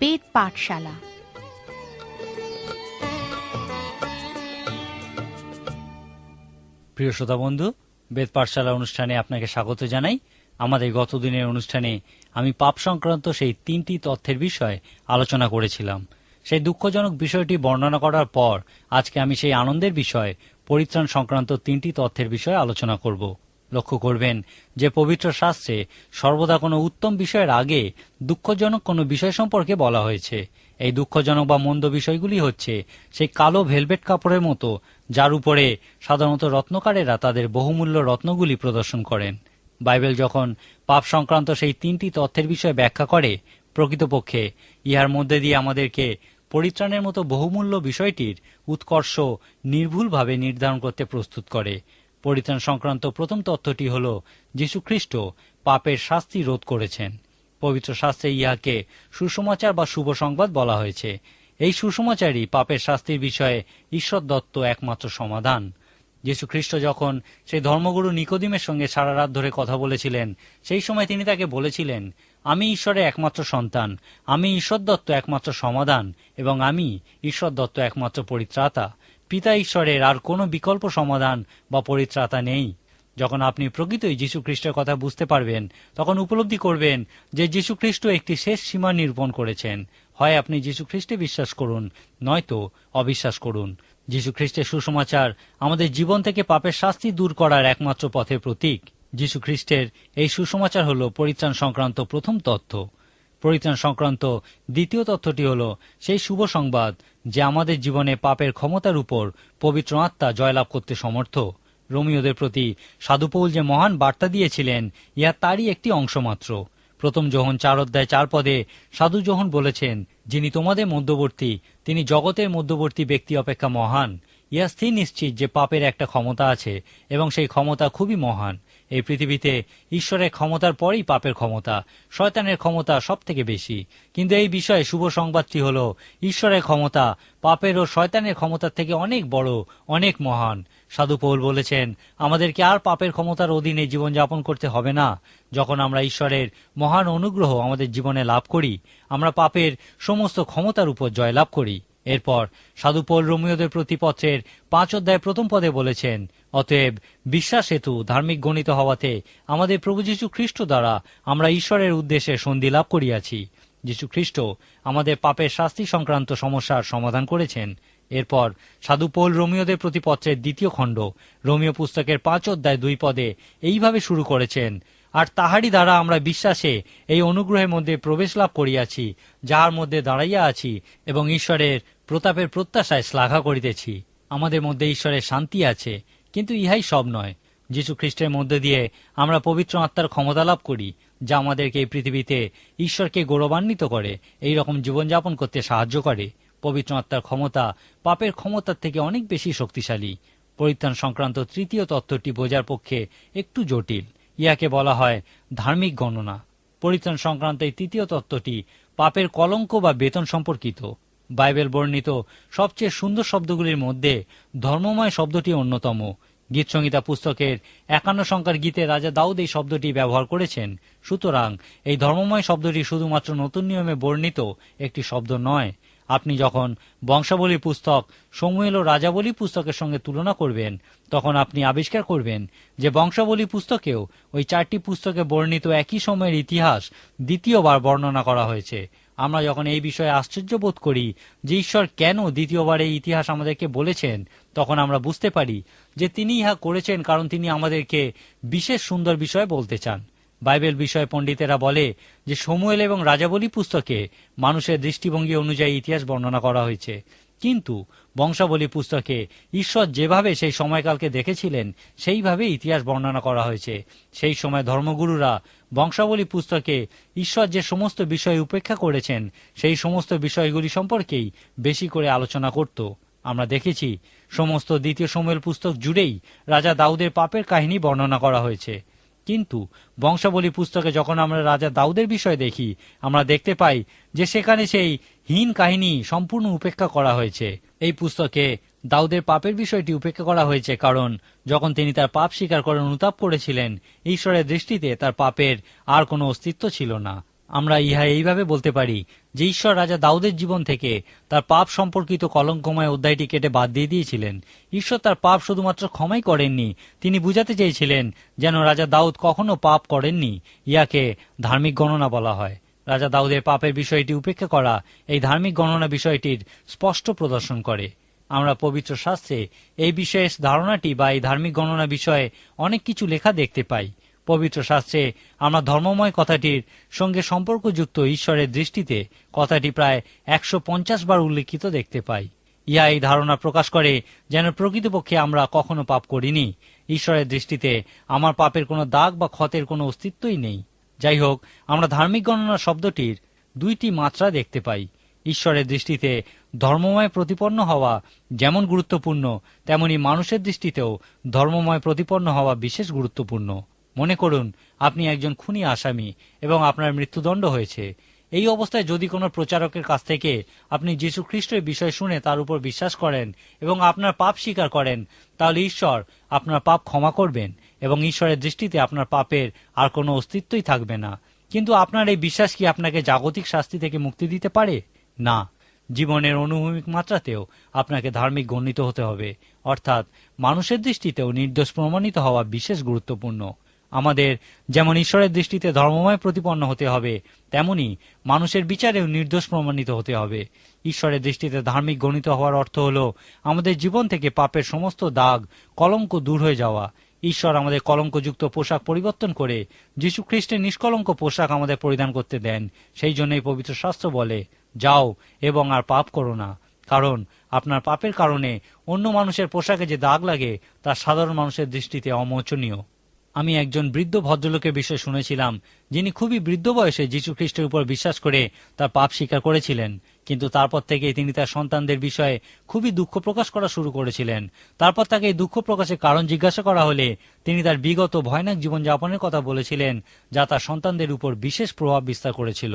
বেদ পাঠশালা। প্রিয় শ্রোতা বন্ধু, বেদ পাঠশালা অনুষ্ঠানে আপনাকে স্বাগত জানাই। আমাদের গত দিনের অনুষ্ঠানে আমি পাপ সংক্রান্ত সেই তিনটি তথ্যের বিষয়ে আলোচনা করেছিলাম। সেই দুঃখজনক বিষয়টি বর্ণনা করার পর আজকে আমি সেই আনন্দের বিষয়, পরিত্রাণ সংক্রান্ত তিনটি তথ্যের বিষয়ে আলোচনা করব। লক্ষ্য করবেন যে পবিত্র শাস্ত্রে সর্বদা কোনো উত্তম বিষয়ের আগে দুঃখজনক কোনো বিষয় সম্পর্কে বলা হয়েছে। এই দুঃখজনক বা মন্দ বিষয়গুলি হচ্ছে সেই কালো ভেলভেট কাপড়ের মতো, যার উপরে সাধারণত রত্নকারেরা তাদের বহুমূল্য রত্নগুলি প্রদর্শন করেন। বাইবেল যখন পাপ সংক্রান্ত সেই তিনটি তথ্যের বিষয়ে ব্যাখ্যা করে, প্রকৃতপক্ষে ইহার মধ্যে দিয়ে আমাদেরকে পরিত্রাণের মতো বহুমূল্য বিষয়টির উৎকর্ষ নির্ভুলভাবে নির্ধারণ করতে প্রস্তুত করে। পরিত্রাণ সংক্রান্ত প্রথম তথ্যটি হল যীশুখ্রিস্ট পাপের শাস্তি রোধ করেছেন। পবিত্র শাস্ত্রে ইহাকে সুসমাচার বা শুভ সংবাদ বলা হয়েছে। এই সুসমাচারই পাপের শাস্তির বিষয়ে ঈশ্বর দত্ত একমাত্র সমাধান। যীশু খ্রিস্ট যখন সেই ধর্মগুরু নিকোদিমের সঙ্গে সারা রাত ধরে কথা বলেছিলেন, সেই সময় তিনি তাকে বলেছিলেন, আমি ঈশ্বরের একমাত্র সন্তান, আমি ঈশ্বর দত্ত একমাত্র সমাধান, এবং আমি ঈশ্বর দত্ত একমাত্র পরিত্রাতা। পিতা ঈশ্বরের আর কোনো বিকল্প সমাধান বা পরিত্রাতা নেই। যখন আপনি প্রকৃতই যীশু খ্রিস্টের কথা বুঝতে পারবেন, তখন উপলব্ধি করবেন যে যীশু খ্রিস্ট একটি শেষ সীমা নিরূপণ করেছেন। হয় আপনি যীশু খ্রিস্টে বিশ্বাস করুন, নয়তো অবিশ্বাস করুন। যীশু খ্রিস্টের সুসমাচার আমাদের জীবন থেকে পাপের শাস্তি দূর করার একমাত্র পথের প্রতীক। যীশু খ্রিস্টের এই সুসমাচার হল পরিত্রাণ সংক্রান্ত প্রথম তথ্য। পরিত্রাণ সংক্রান্ত দ্বিতীয় তথ্যটি হল, সেই শুভ সংবাদ যে আমাদের জীবনে পাপের ক্ষমতার উপর পবিত্র আত্মা জয়লাভ করতে সমর্থ। রোমিওদের প্রতি সাধুপৌল যে মহান বার্তা দিয়েছিলেন, ইহা তারই একটি অংশ মাত্র প্রথম যোহন চার অধ্যায় চার পদে সাধু যোহন বলেছেন, যিনি তোমাদের মধ্যবর্তী, তিনি জগতের মধ্যবর্তী ব্যক্তি অপেক্ষা মহান। ইহা স্থির নিশ্চিত যে পাপের একটা ক্ষমতা আছে এবং সেই ক্ষমতা খুবই মহান। এই পৃথিবীতে ঈশ্বরের ক্ষমতার পরেই পাপের ক্ষমতা, শয়তানের ক্ষমতা সব থেকে বেশি। কিন্তু এই বিষয়ে শুভ সংবাদটি হল, ঈশ্বরের ক্ষমতা পাপের ও শয়তানের ক্ষমতার থেকে অনেক বড়, অনেক মহান। সাধু পৌল বলেছেন, আমাদেরকে আর পাপের ক্ষমতার অধীনে জীবনযাপন করতে হবে না। যখন আমরা ঈশ্বরের মহান অনুগ্রহ আমাদের জীবনে লাভ করি, আমরা পাপের সমস্ত ক্ষমতার উপর জয়লাভ করি। এরপর সাধু পৌল রোমিওদের প্রতিপত্রের পাঁচ অধ্যায় প্রথম পদে বলেছেন অতএব বিশ্বাস হেতু ধার্মিক গণিত হওয়াতে আমাদের প্রভু যীশু খ্রিস্ট দ্বারা আমরা ঈশ্বরের উদ্দেশ্যে সন্ধি লাভ করিয়াছি। যীশু খ্রিস্ট আমাদের পাপের শাস্তি সংক্রান্ত সমস্যার সমাধান করেছেন। এরপর সাধু পৌল রোমিওদের প্রতিপত্রের দ্বিতীয় খণ্ড রোমিও পুস্তকের পাঁচ অধ্যায় দুই পদে এইভাবে শুরু করেছেন, আর তাহারই দ্বারা আমরা বিশ্বাসে এই অনুগ্রহের মধ্যে প্রবেশ লাভ করিয়াছি, যাহার মধ্যে দাঁড়াইয়া আছি এবং ঈশ্বরের প্রতাপের প্রত্যাশায় শ্লাঘা করিতেছি। আমাদের মধ্যে ঈশ্বরের শান্তি আছে। কিন্তু ইহাই সব নয়। যীশু খ্রিস্টের মধ্যে দিয়ে আমরা পবিত্র আত্মার ক্ষমতা লাভ করি, যা আমাদেরকে এই পৃথিবীতে ঈশ্বরকে গৌরবান্বিত করে, এই রকম জীবনযাপন করতে সাহায্য করে। পবিত্র আত্মার ক্ষমতা পাপের ক্ষমতার থেকে অনেক বেশি শক্তিশালী। পরিত্রাণ সংক্রান্ত তৃতীয় তত্ত্বটি বোঝার পক্ষে একটু জটিল। ইহাকে বলা হয় ধার্মিক গণনা। পরিত্রাণ সংক্রান্ত এই তৃতীয় তত্ত্বটি পাপের কলঙ্ক বা বেতন সম্পর্কিত। বাইবেল বর্ণিত সবচেয়ে সুন্দর শব্দগুলির মধ্যে ধর্মময় শব্দটি অন্যতম। গীতসংহিতা পুস্তকের একান্ন সংখ্যার গীতে রাজা দাউদ এই শব্দটি ব্যবহার করেছেন। সুতরাং এই ধর্মময় শব্দটি শুধুমাত্র নতুন নিয়মে বর্ণিত একটি শব্দ নয়। আপনি যখন বংশাবলী পুস্তক, সমুয়েল ও রাজাবলী পুস্তকের সঙ্গে তুলনা করবেন, তখন আপনি আবিষ্কার করবেন যে বংশাবলী পুস্তকেও ওই চারটি পুস্তকে বর্ণিত একই সময়ের ইতিহাস দ্বিতীয়বার বর্ণনা করা হয়েছে। আমরা যখন এই বিষয়ে আশ্চর্য বোধ করি যে ঈশ্বর কেন দ্বিতীয়বার এই ইতিহাস আমাদেরকে বলেছেন, তখন আমরা বুঝতে পারি যে তিনি ইহা করেছেন কারণ তিনি আমাদেরকে বিশেষ সুন্দর বিষয়ে বলতে চান। বাইবেল বিষয়ে পণ্ডিতেরা বলে যে সমুয়েল এবং রাজাবলী পুস্তকে মানুষের দৃষ্টিভঙ্গি অনুযায়ী ইতিহাস বর্ণনা করা হয়েছে। কিন্তু বংশাবলী পুস্তকে ঈশ্বর যেভাবে সেই সময়কালকে দেখেছিলেন সেইভাবে ইতিহাস বর্ণনা করা হয়েছে। সেই সময় ধর্মগুরুরা বংশাবলী পুস্তকে ঈশ্বর যে সমস্ত বিষয় উপেক্ষা করেছেন, সেই সমস্ত বিষয়গুলি সম্পর্কেই বেশি করে আলোচনা করত। আমরা দেখেছি, সমস্ত দ্বিতীয় সময়ের পুস্তক জুড়েই রাজা দাউদের পাপের কাহিনী বর্ণনা করা হয়েছে। কিন্তু বংশাবলী পুস্তকে যখন আমরা রাজা দাউদের বিষয় দেখি, আমরা দেখতে পাই যে সেখানে সেই হীন কাহিনী সম্পূর্ণ উপেক্ষা করা হয়েছে। এই পুস্তকে দাউদের পাপের বিষয়টি উপেক্ষা করা হয়েছে কারণ যখন তিনি তার পাপ স্বীকার করে অনুতাপ করেছিলেন, ঈশ্বরের দৃষ্টিতে তার পাপের আর কোনো অস্তিত্ব ছিল না। আমরা ইহা এইভাবে বলতে পারি যে ঈশ্বর রাজা দাউদের জীবন থেকে তার পাপ সম্পর্কিত কলঙ্কময় অধ্যায়টি কেটে বাদ দিয়ে দিয়েছিলেন। ঈশ্বর তার পাপ শুধুমাত্র ক্ষমাই করেননি, তিনি বুঝাতে চেয়েছিলেন যেন রাজা দাউদ কখনো পাপ করেননি, ইয়াকে ধার্মিক গণনা বলা হয়। রাজা দাউদের পাপের বিষয়টি উপেক্ষা করা এই ধার্মিক গণনা বিষয়টির স্পষ্ট প্রদর্শন করে। আমরা পবিত্র শাস্ত্রে এই বিশেষ ধারণাটি বা এই ধার্মিক গণনা বিষয়ে অনেক কিছু লেখা দেখতে পাই। পবিত্র শাস্ত্রে আমরা ধর্মময় কথাটির সঙ্গে সম্পর্কযুক্ত ঈশ্বরের দৃষ্টিতে কথাটি প্রায় একশো পঞ্চাশ বার উল্লেখিত দেখতে পাই। ইহা এই ধারণা প্রকাশ করে যেন প্রকৃতপক্ষে আমরা কখনো পাপ করিনি। ঈশ্বরের দৃষ্টিতে আমার পাপের কোনো দাগ বা ক্ষতের কোনো অস্তিত্বই নেই। যাই হোক আমরা ধার্মিক গণনা শব্দটির দুইটি মাত্রা দেখতে পাই। ঈশ্বরের দৃষ্টিতে ধর্মময় প্রতিপন্ন হওয়া যেমন গুরুত্বপূর্ণ, তেমনি মানুষের দৃষ্টিতেও ধর্মময় প্রতিপন্ন হওয়া বিশেষ গুরুত্বপূর্ণ। মনে করুন, আপনি একজন খুনি আসামি এবং আপনার মৃত্যুদণ্ড হয়েছে। এই অবস্থায় যদি কোনো প্রচারকের কাছ থেকে আপনি যীশু খ্রিস্টের বিষয় শুনে তার উপর বিশ্বাস করেন এবং আপনার পাপ স্বীকার করেন, তাহলে ঈশ্বর আপনার পাপ ক্ষমা করবেন এবং ঈশ্বরের দৃষ্টিতে আপনার পাপের আর কোনো অস্তিত্বই থাকবে না। কিন্তু আপনার এই বিশ্বাস কি আপনাকে জাগতিক শাস্তি থেকে মুক্তি দিতে পারে? না। জীবনের অনুভূমিক মাত্রাতেও আপনাকে ধার্মিক গণ্যিত হতে হবে। অর্থাৎ মানুষের দৃষ্টিতেও নির্দোষ প্রমাণিত হওয়া বিশেষ গুরুত্বপূর্ণ। আমাদের যেমন ঈশ্বরের দৃষ্টিতে ধর্মময় প্রতিপন্ন হতে হবে, তেমনি মানুষের বিচারেও নির্দোষ প্রমাণিত হতে হবে। ঈশ্বরের দৃষ্টিতে ধার্মিক গণিত হওয়ার অর্থ হল আমাদের জীবন থেকে পাপের সমস্ত দাগ, কলঙ্ক দূর হয়ে যাওয়া। ঈশ্বর আমাদের কলঙ্কযুক্ত পোশাক পরিবর্তন করে যীশু খ্রিস্টের নিষ্কলঙ্ক পোশাক আমাদের পরিধান করতে দেন। সেই জন্যই পবিত্র শাস্ত্র বলে, যাও এবং আর পাপ করো না। কারণ আপনার পাপের কারণে অন্য মানুষের পোশাকে যে দাগ লাগে, তা সাধারণ মানুষের দৃষ্টিতে অমোচনীয়। আমি একজন বৃদ্ধ ভদ্রলোকের বিষয়ে শুনেছিলাম, যিনি খুবই বৃদ্ধ বয়সে যীশু খ্রিস্টের উপর বিশ্বাস করে তার পাপ স্বীকার করেছিলেন, কিন্তু তারপর থেকে তিনি তার সন্তানদের বিষয়ে খুবই দুঃখ প্রকাশ করা শুরু করেছিলেন। তারপর তাকে এই দুঃখ প্রকাশের কারণ জিজ্ঞাসা করা হলে তিনি তার বিগত ভয়ানক জীবনযাপনের কথা বলেছিলেন, যা তার সন্তানদের উপর বিশেষ প্রভাব বিস্তার করেছিল।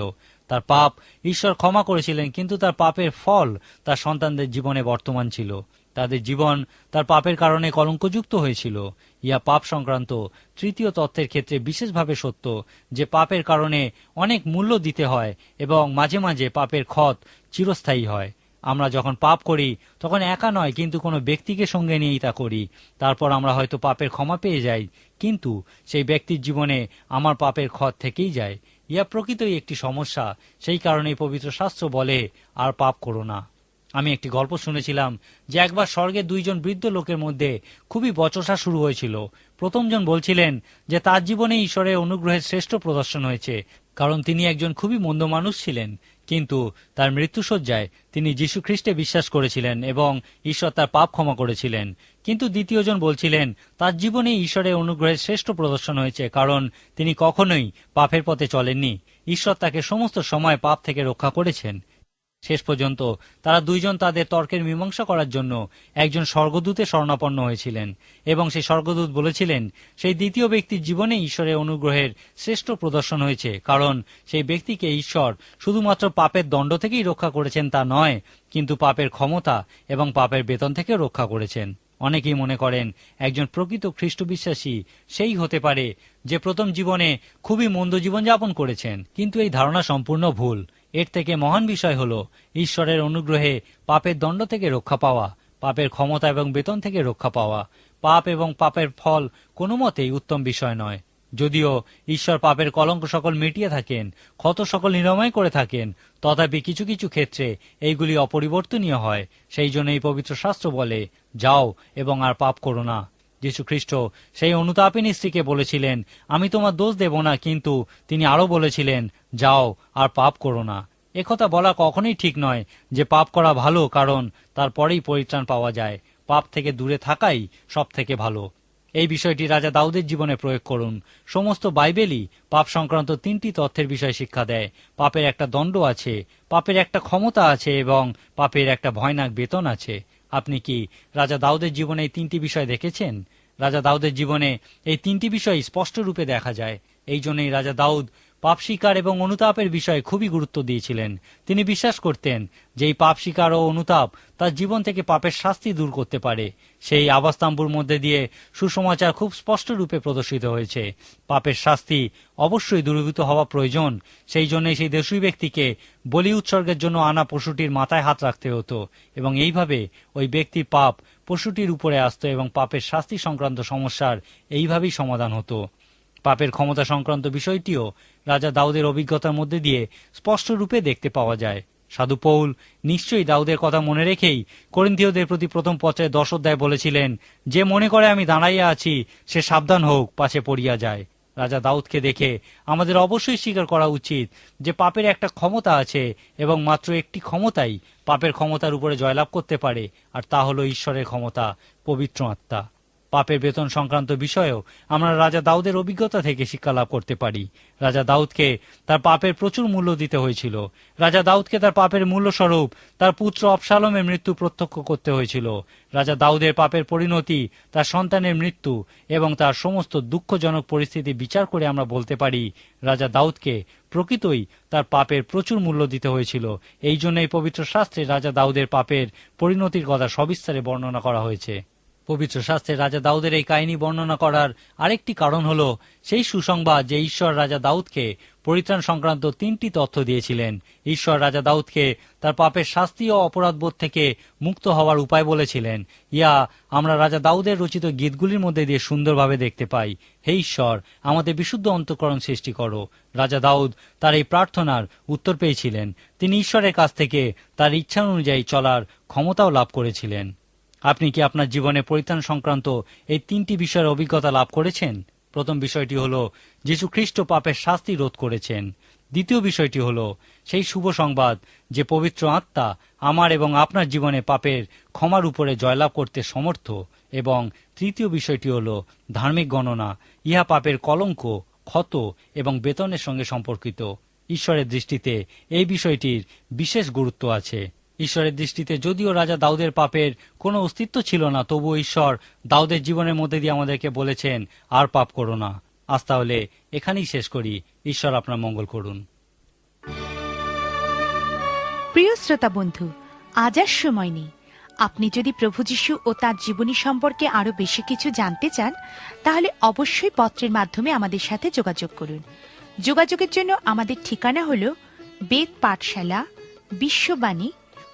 তার পাপ ঈশ্বর ক্ষমা করেছিলেন, কিন্তু তার পাপের ফল তার সন্তানদের জীবনে বর্তমান ছিল। তাদের জীবন তার পাপের কারণে কলঙ্কযুক্ত হয়েছিল। ইয়া পাপ সংক্রান্ত তৃতীয় তত্ত্বের ক্ষেত্রে বিশেষভাবে সত্য যে পাপের কারণে অনেক মূল্য দিতে হয় এবং মাঝে মাঝে পাপের ক্ষত চিরস্থায়ী হয়। আমরা যখন পাপ করি, তখন একা নয়, কিন্তু কোনো ব্যক্তিকে সঙ্গে নিয়েই তা করি। তারপর আমরা হয়তো পাপের ক্ষমা পেয়ে যাই, কিন্তু সেই ব্যক্তির জীবনে আমার পাপের ক্ষত থেকেই যায়। ইয়া প্রকৃতই একটি সমস্যা, সেই কারণেই পবিত্র শাস্ত্র বলে, আর পাপ করো না। আমি একটি গল্প শুনেছিলাম যে একবার স্বর্গে দুইজন বৃদ্ধ লোকের মধ্যে খুবই বচসা শুরু হয়েছিল। প্রথমজন বলছিলেন যে তার জীবনে ঈশ্বরের অনুগ্রহের শ্রেষ্ঠ প্রদর্শন হয়েছে, কারণ তিনি একজন খুবই মন্দ মানুষ ছিলেন। কিন্তু তার মৃত্যুসজ্জায় তিনি যীশু খ্রিস্টে বিশ্বাস করেছিলেন এবং ঈশ্বর তার পাপ ক্ষমা করেছিলেন। কিন্তু দ্বিতীয়জন বলছিলেন, তার জীবনে ঈশ্বরের অনুগ্রহের শ্রেষ্ঠ প্রদর্শন হয়েছে, কারণ তিনি কখনোই পাপের পথে চলেননি। ঈশ্বর তাকে সমস্ত সময় পাপ থেকে রক্ষা করেছেন। শেষ পর্যন্ত তারা দুইজন তাদের তর্কের মীমাংসা করার জন্য একজন স্বর্গদূতে শরণাপন্ন হয়েছিলেন এবং সেই স্বর্গদূত বলেছিলেন, সেই দ্বিতীয় ব্যক্তির জীবনে ঈশ্বরের অনুগ্রহের শ্রেষ্ঠ প্রদর্শন হয়েছে, কারণ সেই ব্যক্তিকে ঈশ্বর শুধুমাত্র পাপের দণ্ড থেকেই রক্ষা করেছেন তা নয়, কিন্তু পাপের ক্ষমতা এবং পাপের বেতন থেকে রক্ষা করেছেন। অনেকেই মনে করেন, একজন প্রকৃত খ্রিস্ট বিশ্বাসী সেই হতে পারে যে প্রথম জীবনে খুবই মন্দ জীবনযাপন করেছেন, কিন্তু এই ধারণা সম্পূর্ণ ভুল। এর থেকে মহান বিষয় হল ঈশ্বরের অনুগ্রহে পাপের দণ্ড থেকে রক্ষা পাওয়া, পাপের ক্ষমতা এবং বেতন থেকে রক্ষা পাওয়া। পাপ এবং পাপের ফল কোনো মতেই উত্তম বিষয় নয়। যদিও ঈশ্বর পাপের কলঙ্ক সকল মিটিয়ে থাকেন, ক্ষত সকল নিরাময় করে থাকেন, তথাপি কিছু কিছু ক্ষেত্রে এইগুলি অপরিবর্তনীয় হয়। সেই জন্য এই পবিত্র শাস্ত্র বলে, যাও এবং আর পাপ করো না। যীশু খ্রিস্ট সেই অনুতাপিনী স্ত্রীকে বলেছিলেন, আমি তোমার দোষ দেব না, কিন্তু তিনি আরও বলেছিলেন যাও আর পাপ করো না। একথা বলা কখনোই ঠিক নয় যে পাপ করা ভালো, কারণ তারপরেই পরিত্রাণ পাওয়া যায়। পাপ থেকে দূরে থাকাই সব থেকে ভালো। এই বিষয়টি রাজা দাউদের জীবনে প্রয়োগ করুন। সমস্ত বাইবেলই পাপ সংক্রান্ত তিনটি তথ্যের বিষয় শিক্ষা দেয়। পাপের একটা দণ্ড আছে, পাপের একটা ক্ষমতা আছে এবং পাপের একটা ভয়ানক বেতন আছে। আপনি কি রাজা দাউদের জীবনে এই তিনটি বিষয় দেখেছেন? রাজা দাউদের জীবনে এই তিনটি বিষয় স্পষ্ট রূপে দেখা যায়। এই জন্যই রাজা দাউদ পাপ স্বীকার এবং অনুতাপের বিষয়ে খুবই গুরুত্ব দিয়েছিলেন। তিনি বিশ্বাস করতেন যে এই পাপ স্বীকার ও অনুতাপ তার জীবন থেকে পাপের শাস্তি দূর করতে পারে। সেই আবাস্তাম্বুর মধ্যে দিয়ে সুসমাচার খুব স্পষ্ট রূপে প্রদর্শিত হয়েছে। পাপের শাস্তি অবশ্যই দূরীভূত হওয়া প্রয়োজন। সেই জন্যই সেই দেশী ব্যক্তিকে বলি উৎসর্গের জন্য আনা পশুটির মাথায় হাত রাখতে হতো এবং এইভাবে ওই ব্যক্তির পাপ পশুটির উপরে আসতো এবং পাপের শাস্তি সংক্রান্ত সমস্যার এইভাবেই সমাধান হতো। পাপের ক্ষমতা সংক্রান্ত বিষয়টিও রাজা দাউদের অভিজ্ঞতার মধ্যে দিয়ে স্পষ্ট রূপে দেখতে পাওয়া যায়। সাধু পৌল নিশ্চয়ই দাউদের কথা মনে রেখেই করিন্থীয়দের প্রতি প্রথম পত্রে দশ অধ্যায় বলেছিলেন, যে মনে করে আমি দাঁড়াইয়া আছি, সে সাবধান হোক পাশে পড়িয়া যায়। রাজা দাউদকে দেখে আমাদের অবশ্যই স্বীকার করা উচিত যে পাপের একটা ক্ষমতা আছে এবং মাত্র একটি ক্ষমতাই পাপের ক্ষমতার উপরে জয়লাভ করতে পারে, আর তা হলো ঈশ্বরের ক্ষমতা, পবিত্র আত্মা। পাপের বেতন সংক্রান্ত বিষয়েও আমরা রাজা দাউদের অভিজ্ঞতা থেকে শিক্ষা লাভ করতে পারি। রাজা দাউদকে তার পাপের প্রচুর মূল্য দিতে হয়েছিল। রাজা দাউদকে তার পাপের মূল্যস্বরূপ তার পুত্র অবসালমের মৃত্যু প্রত্যক্ষ করতে হয়েছিল। রাজা দাউদের পাপের পরিণতি, তার সন্তানের মৃত্যু এবং তার সমস্ত দুঃখজনক পরিস্থিতি বিচার করে আমরা বলতে পারি, রাজা দাউদকে প্রকৃতই তার পাপের প্রচুর মূল্য দিতে হয়েছিল। এই জন্যই পবিত্র শাস্ত্রে রাজা দাউদের পাপের পরিণতির কথা সবিস্তারে বর্ণনা করা হয়েছে। পবিত্র শাস্ত্রে রাজা দাউদের এই কাহিনী বর্ণনা করার আরেকটি কারণ হল, সেই সুসংবাদ যে ঈশ্বর রাজা দাউদকে পরিত্রাণ সংক্রান্ত তিনটি তথ্য দিয়েছিলেন। ঈশ্বর রাজা দাউদকে তার পাপের শাস্তি ও অপরাধবোধ থেকে মুক্ত হওয়ার উপায় বলেছিলেন। ইয়া, আমরা রাজা দাউদের রচিত গীতগুলির মধ্যে দিয়ে সুন্দরভাবে দেখতে পাই। হে ঈশ্বর, আমাদের বিশুদ্ধ অন্তঃকরণ সৃষ্টি করো। রাজা দাউদ তার এই প্রার্থনার উত্তর পেয়েছিলেন। তিনি ঈশ্বরের কাছ থেকে তার ইচ্ছা অনুযায়ী চলার ক্ষমতাও লাভ করেছিলেন। আপনি কি আপনার জীবনে পরিত্রাণ সংক্রান্ত এই তিনটি বিষয়ের অভিজ্ঞতা লাভ করেছেন? প্রথম বিষয়টি হল যীশু খ্রিস্ট পাপের শাস্তি রোধ করেছেন। দ্বিতীয় বিষয়টি হল, সেই শুভ সংবাদ যে পবিত্র আত্মা আমার এবং আপনার জীবনে পাপের ক্ষমার উপরে জয়লাভ করতে সমর্থ। এবং তৃতীয় বিষয়টি হল, ধার্মিক গণনা, ইহা পাপের কলঙ্ক, ক্ষত এবং বেতনের সঙ্গে সম্পর্কিত। ঈশ্বরের দৃষ্টিতে এই বিষয়টির বিশেষ গুরুত্ব আছে। ঈশ্বরের দৃষ্টিতে যদিও রাজা দাউদের পাপের কোনো অস্তিত্ব ছিল না, তবুও ঈশ্বর দাউদের জীবনের মধ্যে দিয়ে আমাদেরকে বলেছেন, আর পাপ করো না। আজ তাহলে এখানেই শেষ করি। ঈশ্বর আপনার মঙ্গল করুন। প্রিয় শ্রোতা বন্ধু, আজ আর সময় নেই। আপনি যদি প্রভু যীশু ও তার জীবনী সম্পর্কে আরও বেশি কিছু জানতে চান, তাহলে অবশ্যই পত্রের মাধ্যমে আমাদের সাথে যোগাযোগ করুন। যোগাযোগের জন্য আমাদের ঠিকানা হল বেদ পাঠশালা বিশ্ববাণী